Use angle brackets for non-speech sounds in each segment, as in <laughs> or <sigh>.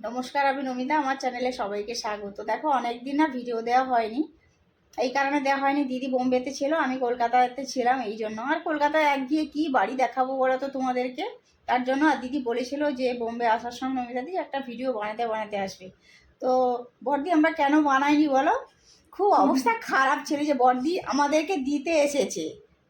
নমস্কার, আমি নমিতা। আমার চ্যানেলে সবাইকে স্বাগত। দেখো, অনেকদিন না ভিডিও দেওয়া হয়নি। এই কারণে দেওয়া হয়নি। দিদি বোম্বেতে ছিল, আমি কলকাতাতে ছিলাম এই জন্য। আর কলকাতায় এক গিয়ে কী বাড়ি দেখাবো বলো তো তোমাদেরকে? তার জন্য আর দিদি বলেছিল যে, বোম্বে আসার সময় নমিতা দি, একটা ভিডিও বানাতে বানাতে আসবে। তো বর্দি আমরা কেন বানাইনি বলো? খুব অবস্থা খারাপ ছিল যে বর্দি আমাদেরকে দিতে এসেছে।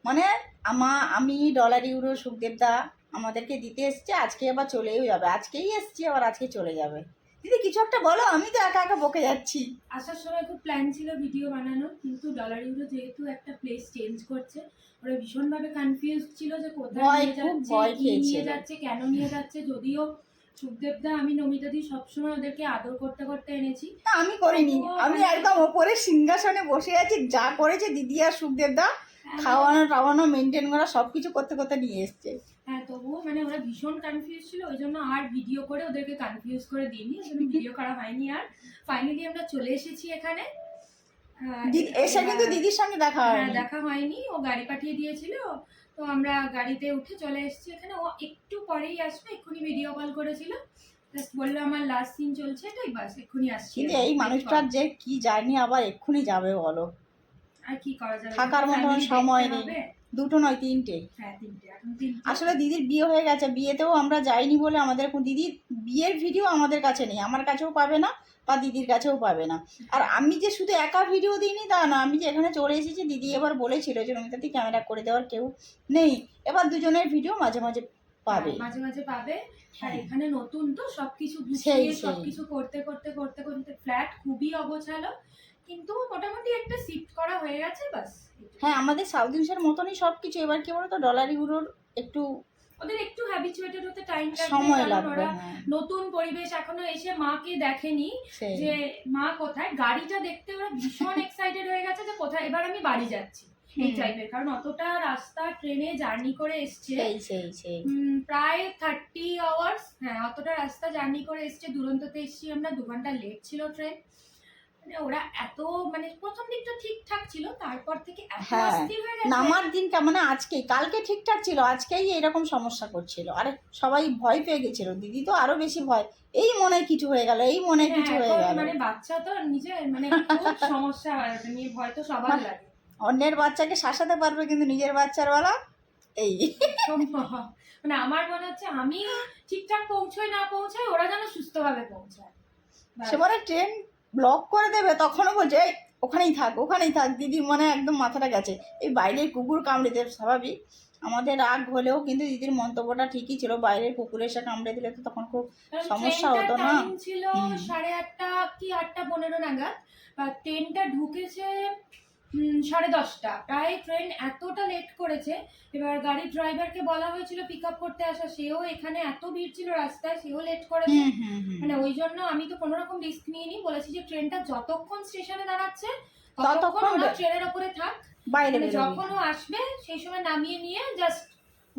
মানে আমা, আমি, ডলার ইউরো, সুখদেবদা আমাদেরকে দিতে এসছে আজকে আবার চলেও যাবে। আজকেই এসছি আবার আজকে চলে যাবে। দিদি কিছু একটা বলো আমি তো একা একা বকে যাচ্ছি। আসার সময় খুব প্ল্যান ছিল ভিডিও বানানো কিন্তু ডলার ইউরো যেহেতু একটা প্লেস চেঞ্জ করছে ওরা ভীষণভাবে কনফিউজ ছিল যে কোথায় নিয়ে যাচ্ছে নিয়ে যাচ্ছে কেন নিয়ে যাচ্ছে যদিও সুখদেবদা আমি নমিতাদি সবসময় ওদেরকে আদর করতে করতে এনেছি। না, আমি করিনি। আমি একদম ওপরে সিংহাসনে বসে আছি যা করেছে দিদি আর সুখদেবদা খাওয়ানো টাওয়ানো মেনটেন করা সব কিছু করতে করতে নিয়ে এসছে। হ্যাঁ তবুও মানে ওরা ভীষণ কনফিউজ ছিল ওই জন্য আর ভিডিও করে ওদেরকে কনফিউজ করে দিইনি ওই জন্য ভিডিও করা হয়নি আর। ফাইনালি আমরা চলে এসেছি এখানে। এসে কিন্তু দিদির সঙ্গে দেখা হ্যাঁ হয়নি। দেখা হয়নি ও গাড়ি পাঠিয়ে দিয়েছিল তো আমরা গাড়িতে উঠে চলে এসেছি এখানে। ও একটু পরেই আসবে এক্ষুনি ভিডিও কল করেছিল। জাস্ট বলল আমার লাস্ট সিন চলছে এটাই বাস এক্ষুনি আসছি কিন্তু এই মানুষটার যে কি জার্নি আবার এক্ষুনি যাবে বলো? আর কি করা যাবে? থাকার মতন সময় নেই। দুটো নয় তিনটে। হ্যাঁ তিনটে আসলে দিদির বিয়ে হয়ে গেছে বিয়েতেও আমরা যাইনি বলে আমাদের এখন দিদির বিয়ের ভিডিও আমাদের কাছে নেই আমার কাছেও পাবে না বা দিদির কাছেও পাবে না। আর আমি যে শুধু একা ভিডিও দিইনি তা না আমি যে এখানে চলে এসেছি দিদি এবার বলেছিল যে নমিতাদি ক্যামেরা করে দেওয়ার কেউ নেই। এবার দুজনের ভিডিও মাঝে মাঝে পাবে। মাঝে মাঝে পাবে। আর হ্যাঁ। এখানে নতুন তো সবকিছু গুছিয়ে। সবকিছু করতে করতে করতে করতে ফ্ল্যাট খুবই অগোছালো। কিন্তু মোটামুটি একটা শিফট করা হয়ে গেছে বাস। হ্যাঁ আমাদের সাউথ ইন্ডিয়ার মতনই সব কিছু এবার কি বলতো ডলার ইউরোর একটু ওদের একটু হ্যাবিচুয়েটেড হতে টাইম সময় লাগবে হ্যাঁ। নতুন পরিবেশ এখনও এসে মাকে দেখেনি যে মা কোথায়? গাড়িটা দেখতে ওরা ভীষণ <laughs> এক্সাইটেড হয়ে গেছে যে কোথায়? এবার আমি বাড়ি যাচ্ছি এই টাইপের কারণ অতটা রাস্তা ট্রেনে জার্নি করে এসছে। প্রায় থার্টি আওয়ার্স হ্যাঁ অতটা রাস্তা জার্নি করে এসছে। দুরন্ততে এসছি আমরা দু ঘণ্টা লেট ছিল ট্রেন মানে ওরা এত মানে প্রথম দিকটা ঠিকঠাক ছিল তারপর থেকে এত হ্যাঁ, অস্থির হয়ে গেছে। নামার দিনটা মানে আজকে কালকে ঠিকঠাক ছিল আজকেই এরকম সমস্যা করছিল। আরে সবাই ভয় পেয়ে গেছিল দিদি তো আরও বেশি ভয়। এই মনে কিছু হয়ে গেল এই মনে হয় কিছু হয়ে গেল। মানে বাচ্চা তো নিজে মানে খুব সমস্যা হয় নিয়ে ভয় তো সবার মানে- লাগে। অন্যের বাচ্চাকে শাসাতে পারবে কিন্তু নিজের বাচ্চার বেলা এই। মানে আমার মনে হচ্ছে আমি ঠিকঠাক পৌঁছই না পৌঁছাই ওরা যেন সুস্থভাবে পৌঁছায়। সেবারে ট্রেন ব্লক করে দেবে তখনও বলছে "এই, ওখানেই থাক ওখানেই থাক। দিদি মনে একদম মাথাটা গেছে। এই বাইরের কুকুর কামড়ে দেবে স্বাভাবিক। আমাদের রাগ হলেও কিন্তু দিদির মন্তব্যটা ঠিকই ছিল বাইরের কুকুর এসে কামড়ে দিলে তো তখন খুব সমস্যা হতো না। ছিল সাড়ে আটটা কি আটটা পনেরো নাগাদ ট্রেনটা ঢুকেছে সাড়ে দশটা। প্রায় ট্রেন এতটা লেট করেছে এবার গাড়ির ড্রাইভারকে বলা হয়েছিল পিক আপ করতে আসা। সেও এখানে এত ভিড় ছিল রাস্তায় সেও লেট করেছে। মানে ওই জন্য আমি তো কোনো রকম রিস্ক নিয়েনি বলেছি যে ট্রেনটা যতক্ষণ স্টেশনে দাঁড়াচ্ছে ততক্ষণ ওরা ট্রেনের ওপরে থাক। বাইরে মানে যখন ও আসবে সেই সময় নামিয়ে নিয়ে জাস্ট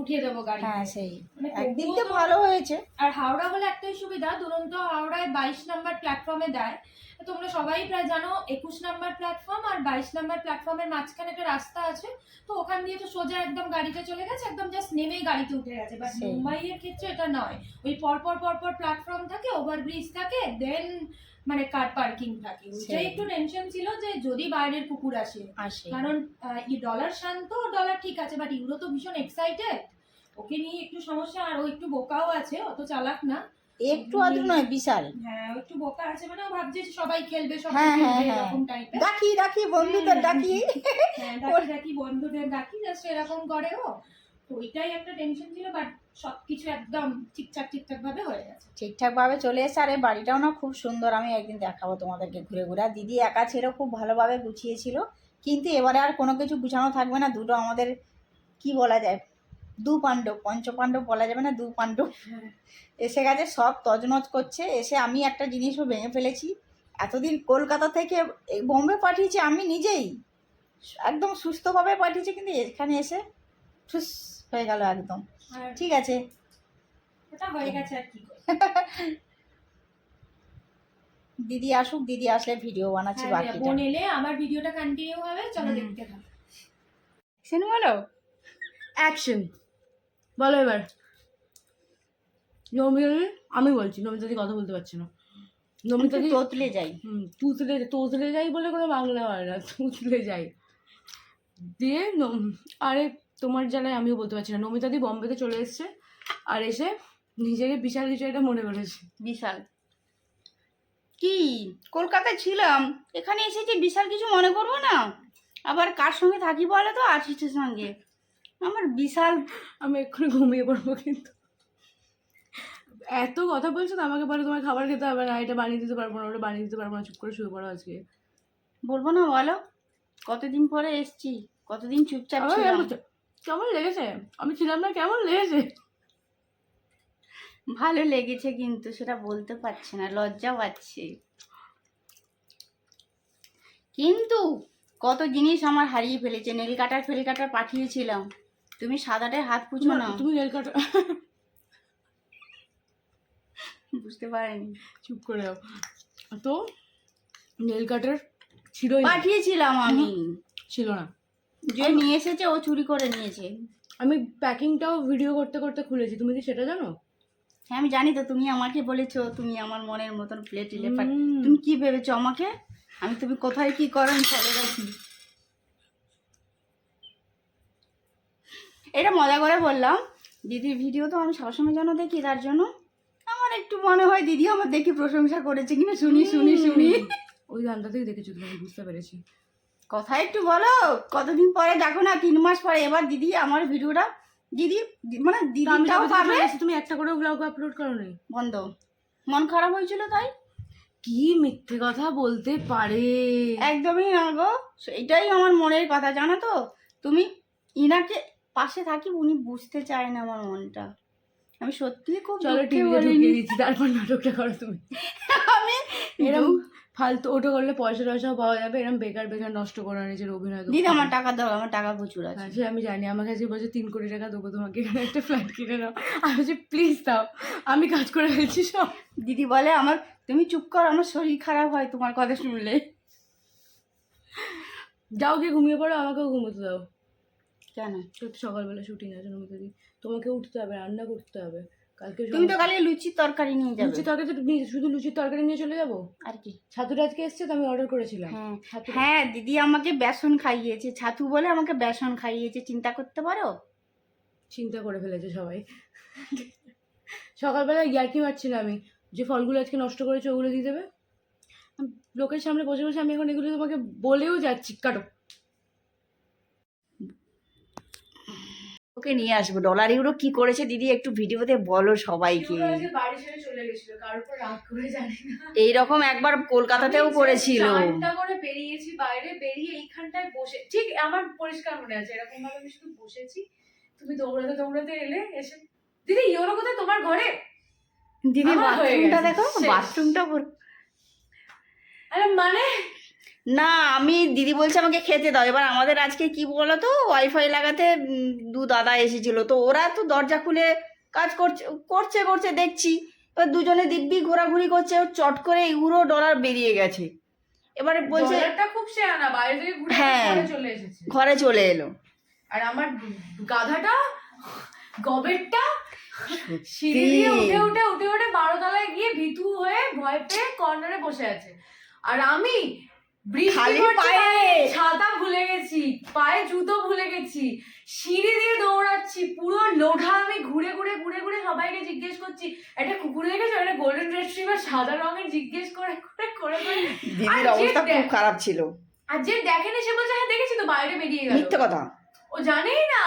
উঠিয়ে দেবো গাড়ি হ্যাঁ সেই। মানে একদিক তো- ভালো হয়েছে। আর হাওড়া হলে একটাই সুবিধা দুরন্ত হাওড়ায় বাইশ নাম্বার প্ল্যাটফর্মে দেয়। তোমরা সবাই প্রায় জানো একুশ নাম্বার প্ল্যাটফর্ম আর বাইশ নাম্বার প্ল্যাটফর্মের মাঝখানে একটা রাস্তা আছে। তো ওখান দিয়ে তো সোজা একদম গাড়িটা চলে গেছে একদম জাস্ট নেমেই গাড়িতে উঠে গেছে। বাট মুম্বাইয়ের ক্ষেত্রে এটা নয়। ওই পরপর পরপর প্ল্যাটফর্ম থাকে ওভারব্রিজ থাকে দেন মানে কার পার্কিং থাকে। ওইটাই একটু টেনশন ছিল যে যদি বাইরের কুকুর আসে। আসে। কারণ ই ডলার শান্ত ডলার ঠিক আছে বাট ইউরো তো ভীষণ এক্সাইটেড ওকে নিয়ে একটু সমস্যা আর ও একটু বোকাও আছে অত চালাক না। একটু আদর নয় বিশাল। হ্যাঁ একটু বোকা আছে মানে ভাবছে সবাই খেলবে সবাই হ্যাঁ, হ্যাঁ, খেলবে হ্যাঁ। এরকম টাইপের ডাকি ডাকি বন্ধুদের ডাকি। হ্যাঁ ডাকি ডাকি বন্ধুদের ডাকি জাস্ট এরকম করে ও। তো ওইটাই একটা টেনশন ছিল বাট সবকিছু একদম ঠিকঠাক ঠিকঠাক ভাবে হয়ে গেছে। ঠিকঠাক ভাবে চলে এসে আর এই বাড়িটাও না খুব সুন্দর আমি একদিন দেখাবো তোমাদেরকে ঘুরে ঘুরে। আর দিদি একা ছিল খুব ভালোভাবে গুছিয়েছিল কিন্তু এবারে আর কোনো কিছু গুছানো থাকবে না দুটো আমাদের কি বলা যায় দু পাণ্ডব পঞ্চ পাণ্ডব বলা যাবে না দু পাণ্ডব এসে গেছে সব তজনজ করছে এসে আমি একটা জিনিসও ভেঙে ফেলেছি। এতদিন কলকাতা থেকে বোম্বে পাঠিয়েছি আমি নিজেই একদম সুস্থভাবে পাঠিয়েছি কিন্তু এখানে এসে ঠুস হয়ে গেল একদম। ঠিক আছে। ওটা হয়ে গেছে আর কি। <laughs> দিদি আসুক দিদি আসলে ভিডিও বানাচ্ছি হ্যাঁ, বাকিটা বোন এলে আমার ভিডিওটা কন্টিনিউ হবে চলো। দেখতে থাকো। অ্যাকশন বলো? অ্যাকশন বলো এবার। নমিতা আমি বলছি নমিতা দি কথা বলতে পারছি না। নমিতা দি তোতলে যাই। হুম তুতলে তোতলে যাই বলে কোনো বাংলা হয় না তুতলে যাই। দিয়ে নম- আরে তোমার জ্বালায় আমিও বলতে পারছি না। নমিতাদি বম্বেতে চলে এসছে আর এসে নিজেকে বিশাল কিছু একটা মনে করেছে। বিশাল। কি? কলকাতায় ছিলাম। এখানে এসেছি বিশাল কিছু মনে করব না? আবার কার সঙ্গে থাকি বলে তো? আর্টিস্টের সঙ্গে। আমার বিশাল আমি এক্ষুনি ঘুমিয়ে পড়ব কিন্তু। এত কথা বলছো তো আমাকে বলে তোমার খাবার খেতে হবে না। এটা বানিয়ে দিতে পারব না ওটা বানিয়ে দিতে পারব না। চুপ করে শুয়ে পড়ো আজকে। বলব না বলো? কতদিন পরে এসছি? কতদিন চুপচাপ ছিলাম? কেমন লেগেছে? আমি ছিলাম না কেমন লেগেছে? ভালো লেগেছে কিন্তু সেটা বলতে পারছে না লজ্জা পাচ্ছে। কিন্তু কত জিনিস আমার হারিয়ে ফেলেছে নেল কাটার ফেল কাটার পাঠিয়েছিলাম। তুমি সাদাটায় হাত পুছো না তুমি নেল কাটা বুঝতে পারেনি। চুপ করে যাও তো নেল কাটার ছিলই না। পাঠিয়েছিলাম আমি। ছিল না। যে নিয়ে এসেছে ও চুরি করে নিয়েছে। আমি প্যাকিংটাও ভিডিও করতে করতে খুলেছি। তুমি কি সেটা জানো? হ্যাঁ আমি জানি তো তুমি আমাকে বলেছ তুমি আমার মনের মতন প্লেট ইলেফার তুমি কি ভেবেছো আমাকে? আমি তুমি কোথায় কি করো আমি ফলো রাখি এটা মজা করে বললাম। দিদির ভিডিও তো আমি সবসময় যেন দেখি তার জন্য আমার একটু মনে হয় দিদি আমার দেখি প্রশংসা করেছে কিনা। শুনি শুনি শুনি। ওই গানটাতেই দেখেছ তুমি বুঝতে পেরেছি। কথা একটু বলো কতদিন পরে? দেখো না তিন মাস পরে। এবার দিদি আমার ভিডিওটা দিদি মানে দিদিটাও পাবে তুমি একটা করে ব্লগ আপলোড করো নি বন্ধ। মন খারাপ হয়েছিল তাই? কি মিথ্যে কথা বলতে পারে? একদমই না গো। এটাই আমার মনের কথা জানো তো? তুমি ইনাকে পাশে থাকি উনি বুঝতে চায় না আমার মনটা। আমি সত্যি খুব চলো টিভিতে ঢুকিয়ে দিচ্ছি তারপর নাটকটা করো তুমি। আমি এরকম ফালতু ওটা করলে পয়সা টয়সাও পাওয়া যাবে এরকম বেকার বেকার নষ্ট করা নিজের অভিনয় দিদি আমার টাকা দাও আমার টাকা প্রচুর আছে। সে আমি জানি আমার কাছে বলছে তিন কোটি টাকা দেবো তোমাকে এখানে একটা ফ্ল্যাট কিনে নাও। আমি বলছি প্লিজ দাও আমি কাজ করে ফেলছি সব। দিদি বলে আমার তুমি চুপ কর আমার শরীর খারাপ হয় তোমার কথা শুনলে। যাও গিয়ে ঘুমিয়ে পড়ো আমাকেও ঘুমোতে দাও। কেন? সকালবেলা শুটিং আছে নমিতা দি। তোমাকে উঠতে হবে রান্না করতে হবে। কালকে তুমি তো কালি লুচির তরকারি নিয়ে যাবে। লুচি তরকারি তো নিয়ে- শুধু লুচির তরকারি নিয়ে চলে যাব? আর কি? ছাতুটা আজকে এসছে তো আমি অর্ডার করেছিলাম। হ্যাঁ ছাতু- হ্যাঁ দিদি আমাকে বেসন খাইয়েছে। ছাতু বলে আমাকে বেসন খাইয়েছে। চিন্তা করতে পারো? চিন্তা করে ফেলেছে সবাই। সকালবেলা ইয়ার্কি মারছিলাম আমি। যে ফলগুলো আজকে নষ্ট করেছে ওগুলো দিয়ে দেবে? লোকের সামনে বসে বসে আমি এখন এগুলো তোমাকে বলেও যাচ্ছি। কাটো। ওকে নিয়ে আসব। ডলার ইউরো কি করেছে দিদি একটু ভিডিওতে বলো সবাইকে। এইরকম একবার কলকাতাতেও করেছিল। করে বেরিয়েছি বাইরে বেরিয়ে এইখানটায় বসে ঠিক আমার পরিষ্কার মনে আছে এরকম ভাবে আমি শুধু বসেছি। তুমি দৌড়াতে দৌড়াতে এলে এসে দিদি ইয়োলো কোথায়? তোমার ঘরে? দিদি বাথরুমটা দেখো বাথরুমটা আরে মানে না আমি দিদি বলছে আমাকে খেতে দাও। এবার আমাদের আজকে কি বলো তো ওয়াইফাই লাগাতে দু দাদা এসেছিল। তো ওরা তো দরজা খুলে কাজ করছে করছে করছে দেখছি। এবার দুজনে দিব্যি ঘোরাঘুরি করছে। ও চট করে ইউরো ডলার বেরিয়ে গেছে। এবারে বলছে খুব শেয়ানা বাইরে থেকে ঘুরে হ্যাঁ। চলে এসেছে। ঘরে চলে এলো। আর আমার গাধাটা গবেরটা সিঁড়ি দিয়ে উঠে উঠে উঠে উঠে বারো তলায় গিয়ে ভীতু হয়ে ভয় পেয়ে কর্নারে বসে আছে। আর আমি ছাতা ভুলে গেছি পায়ে জুতো ভুলে গেছি সিঁড়ি দিয়ে দৌড়াচ্ছি পুরো লোঢা আমি ঘুরে ঘুরে ঘুরে ঘুরে সবাইকে জিজ্ঞেস করছি একটা কুকুর দেখেছ একটা গোল্ডেন রেস্ট্রিভার সাদা রঙের? জিজ্ঞেস করে করে করে করে। দিদির অবস্থা খুব খারাপ ছিল। আর যে দেখেনি সে বলছে হ্যাঁ দেখেছি তো বাইরে বেরিয়ে গেল। মিথ্যে কথা। ও জানেই না।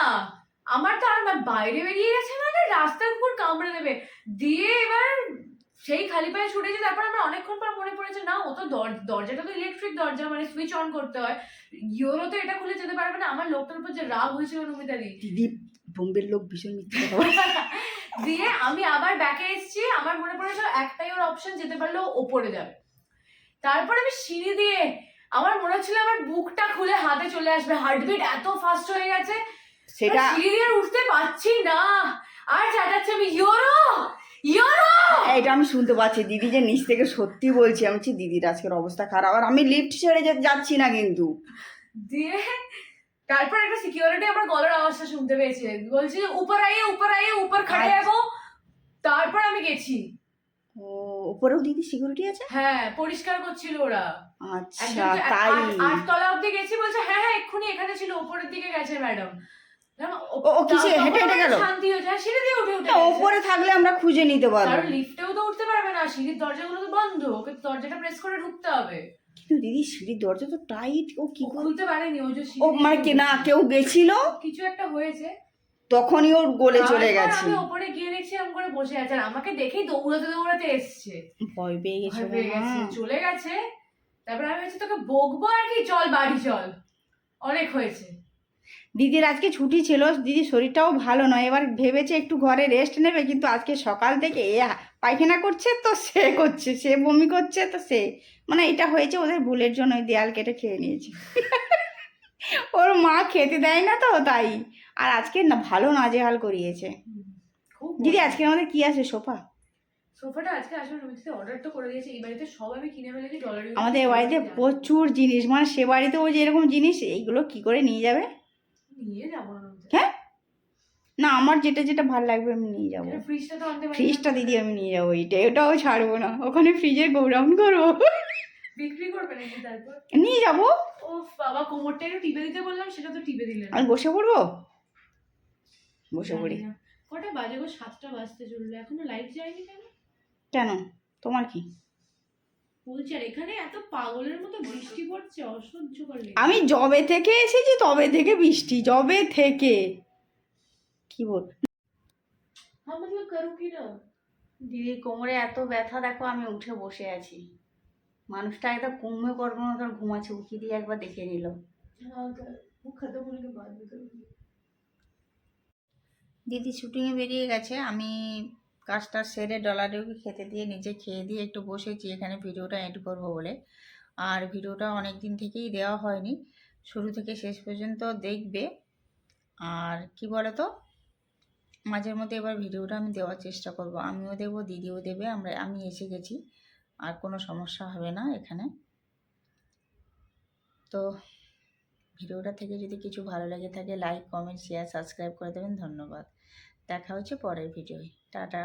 আমার তো আর বাইরে বেরিয়ে গেছে মানে রাস্তার উপর কামড়ে দেবে। দিয়ে এবার সেই খালি পায়ে ছুটেছে তারপর আমার অনেকক্ষণ পর মনে পড়েছে না ও তো দরজাটা তো ইলেকট্রিক দরজা মানে সুইচ অন করতে হয়। ইয়োরো তো এটা খুলে যেতে পারবে না আমার লোকটার উপর যে রাগ হয়েছিল নমিতারি দিদি বোম্বের লোক ভীষণ মিথ্যে <laughs> দিয়ে আমি আবার ব্যাকে এসেছি আমার মনে পড়েছিল একটাই ওর অপশন যেতে পারলে ওপরে যাবে। তারপর আমি সিঁড়ি দিয়ে আমার মনে হচ্ছিল আমার বুকটা খুলে হাতে চলে আসবে। হার্টবিট এত ফাস্ট হয়ে গেছে। সেটা সিঁড়ি দিয়ে উঠতে পারছি না। আর চাটাচ্ছি আমি ইয়োরো এটা আমি শুনতে পাচ্ছি। দিদি যে নিচ থেকে সত্যি বলছি আমি দিদির আজকের অবস্থা খারাপ। আর আমি লিফট ছেড়ে যাচ্ছি না কিন্তু। দিয়ে তারপর একটা সিকিউরিটি আমার গলার আওয়াজটা শুনতে পেয়েছে। বলছে উপর আইয়ে উপর আইয়ে উপর খাড়ে আচ্ছা। যাব তারপর আমি গেছি। ও ও ওপরেও দিদি সিকিউরিটি আছে? হ্যাঁ পরিষ্কার করছিল ওরা। আচ্ছা তাই। আট- আটতলা অব্দি গেছি বলছে হ্যাঁ হ্যাঁ এক্ষুনি এখানে ছিল উপরের দিকে গেছে ম্যাডাম। ও, কিসে? হেঁটে হেঁটে গেল? শান্তি হ্যাঁ সিঁড়ি দিয়ে উঠে উঠে ওপরে থাকলে আমরা খুঁজে নিতে পারব। কারণ লিফটেও তো উঠতে পারবে না সিঁড়ির দরজাগুলো তো বন্ধ ওকে দরজাটা প্রেস করে ঢুকতে হবে। কিন্তু দিদি সিঁড়ির দরজা তো টাইট ও কি খুলতে পারেনি ও যে ও মানে কি না কেউ গেছিল? কিছু একটা হয়েছে। তখনই ওর গলে চলে গেছে। আমি ওপরে গিয়ে দেখছি এরকম করে বসে আছে আর আমাকে দেখেই দৌড়াতে দৌড়াতে এসছে। ভয় পেয়ে গেছে ভয় গেছে চলে গেছে। তারপর আমি হচ্ছে তোকে বকবো আর কি? চল বাড়ি চল। অনেক হয়েছে। দিদির আজকে ছুটি ছিল দিদির শরীরটাও ভালো নয়। এবার ভেবেছে একটু ঘরে রেস্ট নেবে কিন্তু আজকে সকাল থেকে এ পায়খানা করছে তো সে করছে সে বমি করছে তো সে। মানে এটা হয়েছে ওদের ভুলের জন্য ওই দেয়াল কেটে খেয়ে নিয়েছে। ওর মা খেতে দেয় না তো তাই। আর আজকে না ভালো নাজেহাল করিয়েছে। দিদি আজকে আমাদের কি আছে সোফা? সোফাটা আজকে আসলে অর্ডার তো করে দিয়েছি। এই বাড়িতে সব আমি কিনে ফেলেছি ডলার আমাদের বাড়িতে প্রচুর জিনিস মানে সে বাড়িতে ওই যে এরকম জিনিস এইগুলো কি করে নিয়ে যাবে? হ্যাঁ? না আমার যেটা যেটা ভালো লাগবে আমি নিয়ে যাব। ফ্রিজটা তো আনতে ফ্রিজটা দিদি আমি নিয়ে যাব এইটা এটাও ছাড়বো না। ওখানে ফ্রিজে গোডাউন করব। বিক্রি করবে নাকি তারপর? নিয়ে যাব। ও বাবা কোমরটা একটু টিপে দিতে বললাম সেটা তো টিপে দিলেন আমি বসে পড়ব? বসে পড়ি। কটা বাজে গো? সাতটা বাজতে চলল। এখনও লাইট যায়নি কেন? কেন? তোমার কি? আমি জবে থেকে এসেছি তবে থেকে বৃষ্টি জবে থেকে। কি বল? দিদি কোমরে এত ব্যথা দেখো আমি উঠে বসে আছি। মানুষটা একটা কুম্ভে করব না তোর ঘুমাচ্ছে উঁকি দিয়ে একবার দেখে নিল। দিদি শুটিংয়ে বেরিয়ে গেছে আমি কাজটা সেরে ডলারেও খেতে দিয়ে নিজে খেয়ে দিয়ে একটু বসেছি, এখানে ভিডিওটা এড করব বলে। আর ভিডিওটা অনেক দিন থেকেই দেওয়া হয়নি, শুরু থেকে শেষ পর্যন্ত দেখবে। আর কি বলো তো মাঝের মধ্যে এবার ভিডিওটা আমি দেওয়ার চেষ্টা করব। আমিও দেবো, দিদিও দেবে, আমরা, আমি এসে গেছি, আর কোনো সমস্যা হবে না এখানে। তো ভিডিওটা থেকে যদি কিছু ভালো লেগে থাকে লাইক কমেন্ট শেয়ার সাবস্ক্রাইব করে দেবেন। ধন্যবাদ। দেখা হচ্ছে পরের ভিডিওয়। টাটা।